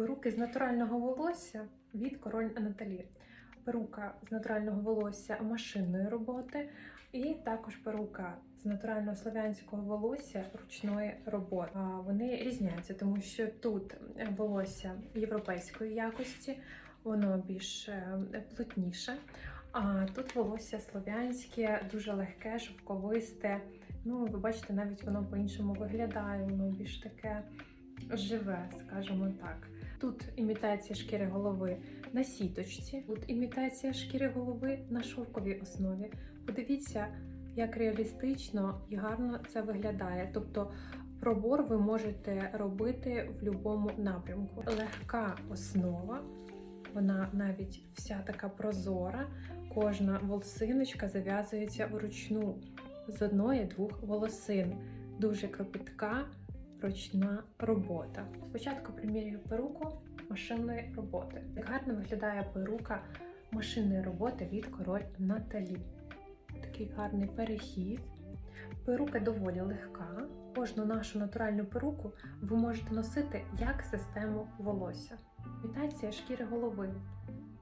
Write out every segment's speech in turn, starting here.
Перуки з натурального волосся від король Наталі. Перука з натурального волосся машинної роботи, і також перука з натурального слов'янського волосся ручної роботи. Вони різняться, тому що тут волосся європейської якості, воно більш е, плотніше. А тут волосся слов'янське, дуже легке, шовковисте. Ну, ви бачите, навіть воно по-іншому виглядає, воно більш таке живе, скажімо так. Тут імітація шкіри голови на сіточці, тут імітація шкіри голови на шовковій основі. Подивіться, як реалістично і гарно це виглядає. Тобто пробор ви можете робити в будь-якому напрямку. Легка основа, вона навіть вся така прозора. Кожна волосиночка зав'язується вручну з одної-двох волосин. Дуже кропітка ручна робота. Спочатку примірюю перуку машинної роботи. Як гарно виглядає перука машинної роботи від король Наталі. Такий гарний перехід. Перука доволі легка. Кожну нашу натуральну перуку ви можете носити як систему волосся. Імітація шкіри голови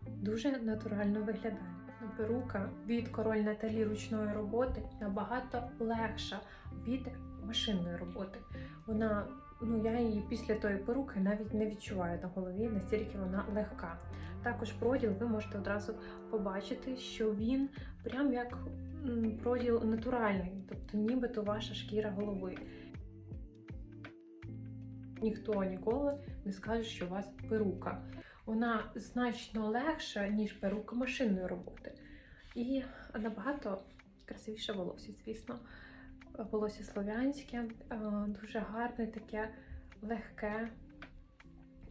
дуже натурально виглядає. Перука від король Наталі ручної роботи набагато легша від машинної роботи. Вона, ну я її після тої перуки навіть не відчуваю на голові, настільки вона легка. Також проділ ви можете одразу побачити, що він прям як проділ натуральний, тобто нібито ваша шкіра голови. Ніхто ніколи не скаже, що у вас перука. Вона значно легша, ніж перука машинної роботи. І набагато красивіше волосся, звісно. Волосся слов'янське, е, дуже гарне, таке легке.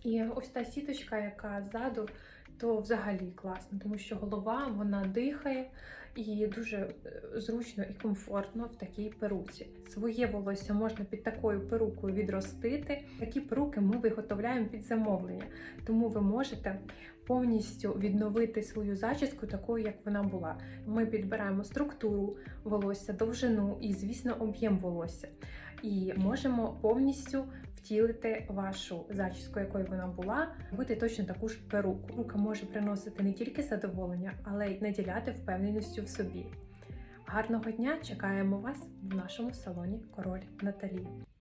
І ось та сіточка, яка ззаду, то взагалі класно, тому що голова вона дихає і дуже е, зручно і комфортно в такій перуці. Своє волосся можна під такою перукою відростити. Такі перуки ми виготовляємо під замовлення, тому ви можете повністю відновити свою зачіску такою, як вона була. Ми підбираємо структуру волосся, довжину і, звісно, об'єм волосся. І можемо повністю втілити вашу зачіску, якою вона була, робити точно таку ж перуку. Рука може приносити не тільки задоволення, але й наділяти впевненістю в собі. Гарного дня! Чекаємо вас в нашому салоні Король Наталі.